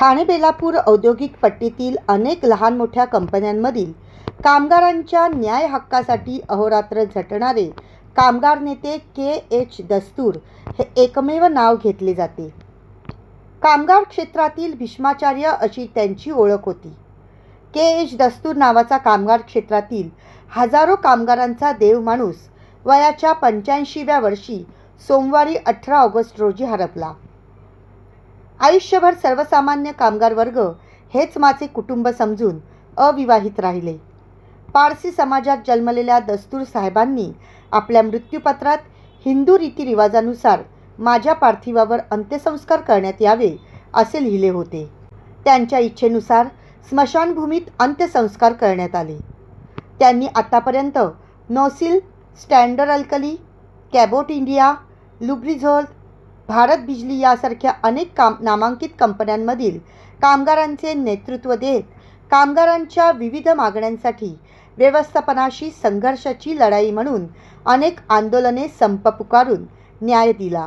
ठाणे बेलापूर औद्योगिक पट्टीतील अनेक लहान मोठ्या कंपन्यांमधील कामगारांच्या न्याय हक्कासाठी अहोरात्र झटणारे कामगार नेते के एच दस्तूर हे एकमेव नाव घेतले जाते. कामगार क्षेत्रातील भीष्माचार्य अशी त्यांची ओळख होती. के एच दस्तूर नावाचा कामगार क्षेत्रातील हजारो कामगारांचा देव माणूस वयाच्या पंच्याऐंशीव्या वर्षी सोमवारी अठरा ऑगस्ट रोजी हरपला. आयुष्यभर सर्वसामान्य कामगार वर्ग हेच माझे कुटुंब समजून अविवाहित राहिले. पारसी समाजात जन्मलेल्या दस्तूर साहेबांनी आपल्या मृत्यूपत्रात हिंदू रीतिरिवाजानुसार माझ्या पार्थिवावर अंत्यसंस्कार करण्यात यावे असे लिहिले होते. त्यांच्या इच्छेनुसार स्मशानभूमीत अंत्यसंस्कार करण्यात आले. त्यांनी आतापर्यंत Nocil standard alkali Cabot India Lubrizol Bharat Bijlee यासारख्या अनेक काम नामांकित कंपन्यांमधील कामगारांचे नेतृत्व देत कामगारांच्या विविध मागण्यांसाठी व्यवस्थापनाशी संघर्षाची लढाई म्हणून अनेक आंदोलने संप पुकारून न्याय दिला.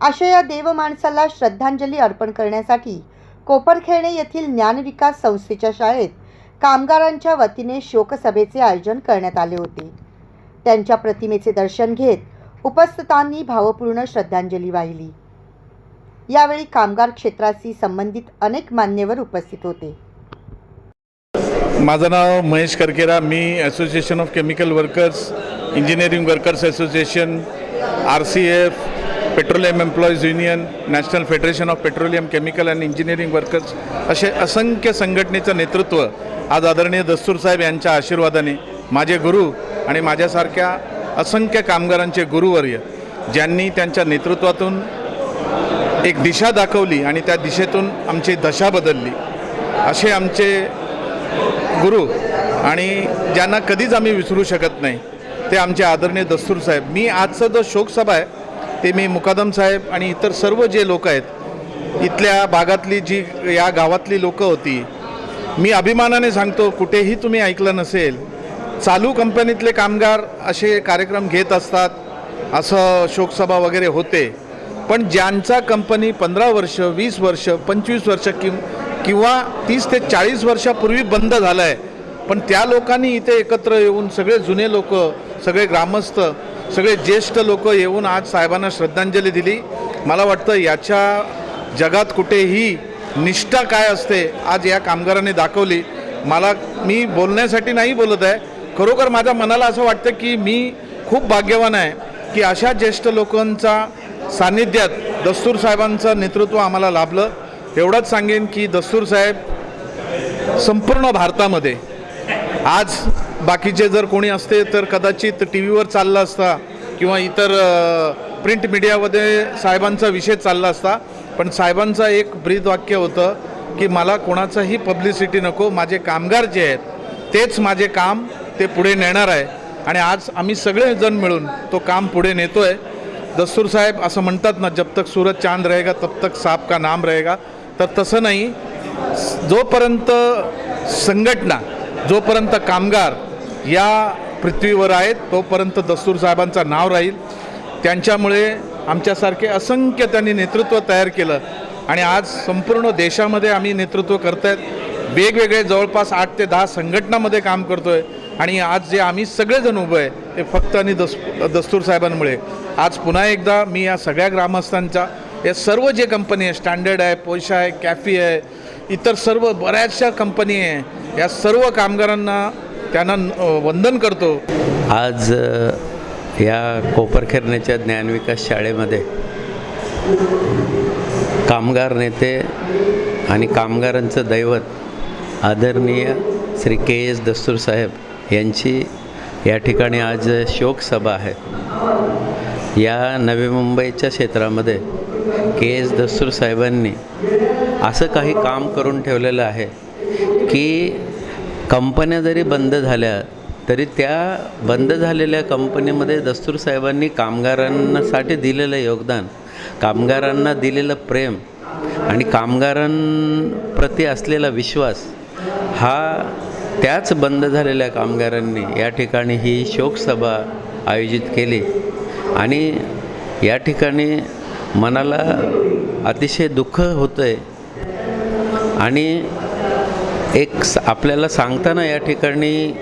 अशा या देवमाणसाला श्रद्धांजली अर्पण करण्यासाठी कोपरखेळणे येथील ज्ञानविकास संस्थेच्या शाळेत कामगारांच्या वतीने शोकसभेचे आयोजन करण्यात आले होते. त्यांच्या प्रतिमेचे दर्शन घेत उपस्थितांनी भावपूर्ण श्रद्धांजली वाहिली. यावेळी कामगार क्षेत्राशी संबंधित अनेक मान्यवर उपस्थित होते. माझं नाव महेश करकेरा. मी association of chemical workers engineering workers association R C F petroleum employees union national federation of petroleum chemical and engineering workers असे असंख्य संघटनेचं नेतृत्व आज आदरणीय दस्तूर साहेब यांच्या आशीर्वादाने माझे गुरु आणि माझ्यासारख्या असंख्य कामगारांचे गुरुवर्य ज्यांनी त्यांच्या नेतृत्वातून एक दिशा दाखवली आणि त्या दिशेतून आमची दशा बदलली. असे आमचे गुरु आणि ज्यांना कधीच आम्ही विसरू शकत नाही ते आमचे आदरणीय दस्तूर साहेब. मी आजचा जो शोकसभा आहे ते मी मुकादम साहेब आणि इतर सर्व जे लोक आहेत इथल्या भागातली जी या गावातली लोकं होती मी अभिमानाने सांगतो कुठेही तुम्ही ऐकलं नसेल चालू कंपनीतले कामगार असे कार्यक्रम घेत असतात असं शोकसभा वगैरे होते. पण ज्यांचा कंपनी पंधरा वर्ष वीस वर्ष पंचवीस वर्ष कि किंवा तीस ते चाळीस वर्षापूर्वी बंद झालं आहे पण त्या लोकांनी इथे एकत्र येऊन सगळे जुने लोक सगळे ग्रामस्थ सगळे ज्येष्ठ लोक येऊन आज साहेबांना श्रद्धांजली दिली. मला वाटतं याच्या जगात कुठेही निष्ठा काय असते आज या कामगारांनी दाखवली. मला मी बोलण्यासाठी नाही बोलत आहे खरोखर माझ्या मनाला असं वाटतं की मी खूप भाग्यवान आहे की अशा ज्येष्ठ लोकांचा सान्निध्यात दस्तूर साहेबांचं नेतृत्व आम्हाला लाभलं. एवढंच सांगेन की दस्तूर साहेब संपूर्ण भारतामध्ये आज बाकीचे जर कोणी असते तर कदाचित टी व्हीवर चालला असता किंवा इतर प्रिंट मीडियामध्ये साहेबांचा विषय चालला असता. पण साहेबांचं एक ब्रीद वाक्य होतं की मला कोणाचाही पब्लिसिटी नको माझे कामगार जे आहेत तेच माझे काम ते पुढे नेणार आहे. आणि आज आम्ही सगळेजण मिळून तो काम पुढे नेतो आहे दस्तूर साहेब असं म्हणतात ना जब तक सूरज चांद रहेगा तब तक साप का नाम रहेगा. तर तसं नाही. जोपर्यंत संघटना जोपर्यंत कामगार या पृथ्वीवर आहेत तोपर्यंत दस्तूर साहेबांचं नाव राहील. त्यांच्यामुळे आमच्यासारखे असंख्य त्यांनी नेतृत्व तयार केलं. आणि आज संपूर्ण देशामध्ये आम्ही नेतृत्व करत आहेत वेगवेगळे जवळपास आठ ते दहा संघटनामध्ये काम करतो आहे आणि आज जे आम्ही सगळेजण उभं आहे ते फक्त आणि दस दस्तूर साहेबांमुळे. आज पुन्हा एकदा मी या सगळ्या ग्रामस्थांच्या या सर्व जे कंपनी आहे स्टँडर्ड आहे पोयशा आहे कॅफी आहे इतर सर्व बऱ्याचशा कंपनी आहे या सर्व कामगारांना त्यांना वंदन करतो. आज या कोपरखेरणेच्या ज्ञानविकास शाळेमध्ये कामगार नेते आणि कामगारांचं दैवत आदरणीय श्री के एस दस्तूर साहेब यांची या ठिकाणी आज शोकसभा आहे. या नवी मुंबईच्या क्षेत्रामध्ये के एस दस्तूर साहेबांनी असं काही काम करून ठेवलेलं आहे की कंपन्या जरी बंद झाल्या तरी त्या बंद झालेल्या कंपनीमध्ये दस्तूर साहेबांनी कामगारांसाठी दिलेलं योगदान कामगारांना दिलेलं प्रेम आणि कामगारांप्रती असलेला विश्वास हा त्याच बंद झालेल्या कामगारांनी या ठिकाणी ही शोकसभा आयोजित केली. आणि या ठिकाणी मनाला अतिशय दुःख होतं आहे आणि एक स आपल्याला सांगताना या ठिकाणी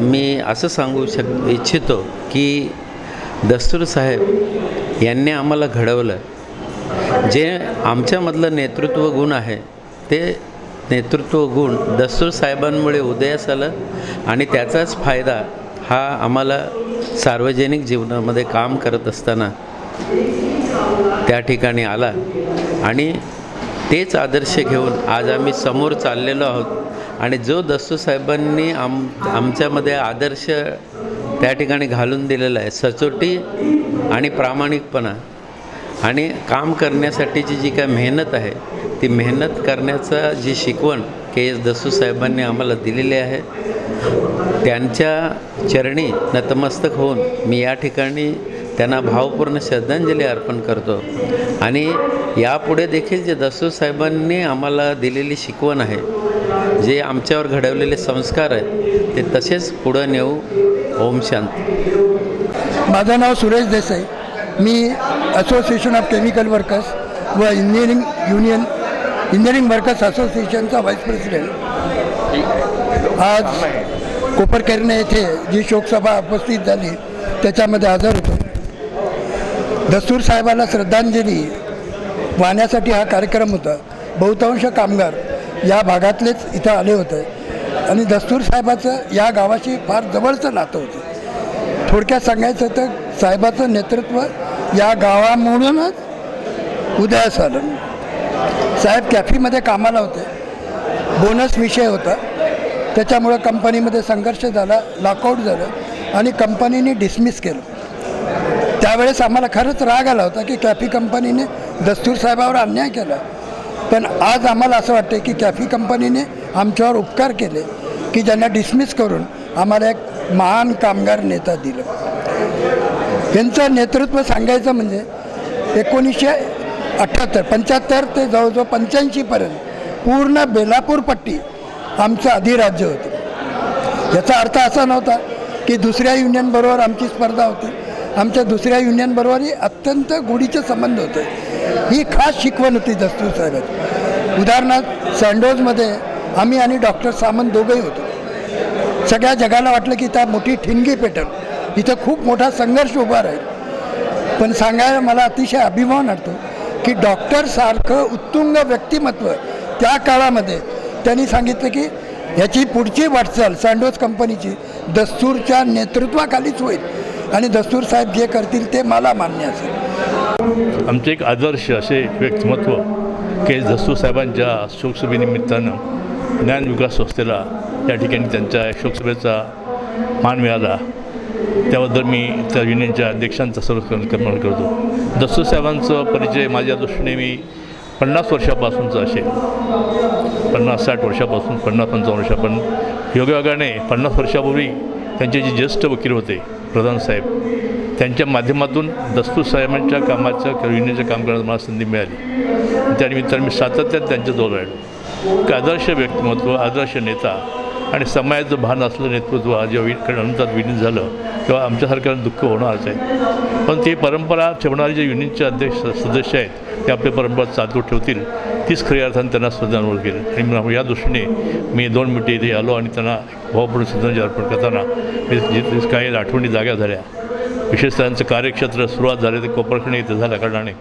मी असं सांगू शक इच्छितो की दस्तूर साहेब यांनी आम्हाला घडवलं. जे आमच्यामधलं नेतृत्व गुण आहे ते नेतृत्व गुण दस्तूर साहेबांमुळे उदयास आलं आणि त्याचाच फायदा हा आम्हाला सार्वजनिक जीवनामध्ये काम करत असताना त्या ठिकाणी आला. आणि तेच आदर्श घेऊन आज आम्ही समोर चाललेलो आहोत. आणि जो दस्तू साहेबांनी आम आमच्यामध्ये आदर्श त्या ठिकाणी घालून दिलेला आहे सचोटी आणि प्रामाणिकपणा आणि काम करण्यासाठीची जी काय मेहनत आहे ती मेहनत करण्याचा जी शिकवण के एस दसू साहेबांनी आम्हाला दिलेली आहे त्यांच्या चरणी नतमस्तक होऊन मी या ठिकाणी त्यांना भावपूर्ण श्रद्धांजली अर्पण करतो. आणि यापुढे देखील जे दसू साहेबांनी आम्हाला दिलेली शिकवण आहे जे आमच्यावर घडवलेले संस्कार आहेत ते तसेच पुढं नेऊ. ओम शांत. माझं नाव सुरेश देसाई. मी असोसिएशन ऑफ केमिकल वर्कर्स व इंजिनिअरिंग युनियन इंजिनिअरिंग वर्कर्स असोसिएशनचा व्हाईस प्रेसिडेंट आज कोपरकेरणे येथे जी शोकसभा उपस्थित झाली त्याच्यामध्ये हजर होतो. दस्तूर साहेबाला श्रद्धांजली वाहण्यासाठी हा कार्यक्रम होता. बहुतांश कामगार या भागातलेच इथं आले होते. आणि दस्तूर साहेबाचं या गावाशी फार जवळचं नातं होतं. थोडक्यात सांगायचं तर साहेबाचं नेतृत्व या गावामधूनच उदयास आलं साहेब कॅफीमध्ये कामाला होते. बोनस विषय होता. त्याच्यामुळं कंपनीमध्ये संघर्ष झाला लॉकआउट झालं आणि कंपनीने डिसमिस केलं. त्यावेळेस आम्हाला खरंच राग आला होता की कॅफी कंपनीने दस्तूर साहेबावर अन्याय केला. पण आज आम्हाला असं वाटतं की कॅफी कंपनीने आमच्यावर उपकार केले की ज्यांना डिसमिस करून आम्हाला एक महान कामगार नेता दिलं. यांचं नेतृत्व सांगायचं म्हणजे एकोणीसशे अठ्ठ्याहत्तर पंच्याहत्तर ते जवळजवळ पंच्याऐंशीपर्यंत पूर्ण बेलापूर पट्टी आमचं अधिराज्य होतं. याचा अर्थ असा नव्हता की दुसऱ्या युनियनबरोबर आमची स्पर्धा होती. आमच्या दुसऱ्या युनियनबरोबरही अत्यंत गोडीचे संबंध होते. ही खास शिकवण होती दस्तूर साहेबांची. उदाहरणार्थ सँडोजमध्ये आम्ही आणि डॉक्टर सामंत दोघंही होतो. सगळ्या जगाला वाटलं की त्या मोठी ठिणगी पेटल. इथं खूप मोठा संघर्ष उभा राहील. पण सांगायला मला अतिशय अभिमान वाटतो की डॉक्टरसारखं उत्तुंग व्यक्तिमत्व त्या काळामध्ये त्यांनी सांगितलं की ह्याची पुढची वाटचाल सँडोज कंपनीची दस्तूरच्या नेतृत्वाखालीच होईल. आणि दस्तूर साहेब जे करतील ते मला मान्य असेल. आमचे एक आदर्श असे व्यक्तिमत्व के दस्तूर साहेबांच्या शोकसभेनिमित्तानं ज्ञान विकास संस्थेला या ठिकाणी त्यांच्या शोकसभेचा मान मिळाला. त्याबद्दल मी त्या युनियनच्या अध्यक्षांचा सर्व करणार करतो. दस्तूर साहेबांचं परिचय माझ्या दृष्टीने मी पन्नास वर्षापासूनचा असेल पन्नास साठ वर्षापासून पन्नास पंचावन्न वर्षा पण योगायोगाने पन्नास वर्षापूर्वी त्यांचे जे ज्येष्ठ वकील होते प्रधान साहेब त्यांच्या माध्यमातून दस्तूर साहेबांच्या कामाचं किंवा युनियनचं काम करण्याची मला संधी मिळाली. त्यानिमित्ताने मी सातत्यात त्यांच्याजवळ राहिलो. एक आदर्श व्यक्तिमत्व आदर्श नेता आणि समाजाचं भान असलं नेतृत्व जेव्हा वि नंतर विलीन झालं तेव्हा आमच्यासारख्याला दुःख होणारच आहे. पण ते परंपरा ठेवणारे जे युनियनचे अध्यक्ष सदस्य आहेत ते आपली परंपरा चालू ठेवतील तीच खऱ्या अर्थाने त्यांना श्रद्धांजली केली. आणि मग या दृष्टीने मी दोन मिनिटे इथे आलो आणि त्यांना भावपूर्ण श्रद्धांजली अर्पण करताना मी काही आठवणी जाग्या झाल्या. विशेषतः त्यांचं कार्यक्षेत्र सुरुवात झाले ते कोपरखणे इथं झाल्या कारणाने.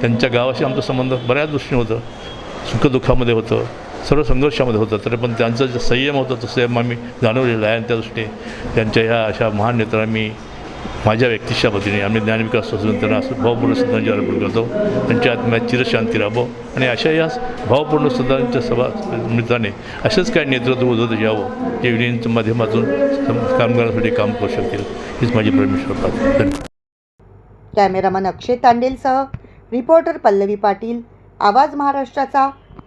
त्यांच्या गावाशी आमचा संबंध बऱ्याच दृष्टीने होतं. सुखदुःखामध्ये होतं. सर्व संघर्षामध्ये होतं. तरी पण त्यांचा जो संयम होता तो संयम आम्ही जाणवलेला आहे. आणि त्या दृष्टीने त्यांच्या ह्या अशा महान नेत्यांना मी माझ्या व्यक्तिच्या वतीने आम्ही ज्ञानविकास असून त्यांना असं भावपूर्ण श्रद्धांजली अर्पण करतो. त्यांच्या आत्म्यात चिरशांती राबो. आणि अशा या भावपूर्ण श्रद्धांच्या सभा निमित्ताने असंच काय नेतृत्व उद्भवत यावं जे युनियनच्या माध्यमातून कामगारांसाठी काम करू शकतील. हीच माझी परमेश्वर धन्यवाद. कॅमेरामन अक्षय तांडेलसह रिपोर्टर पल्लवी पाटील. आवाज महाराष्ट्राचा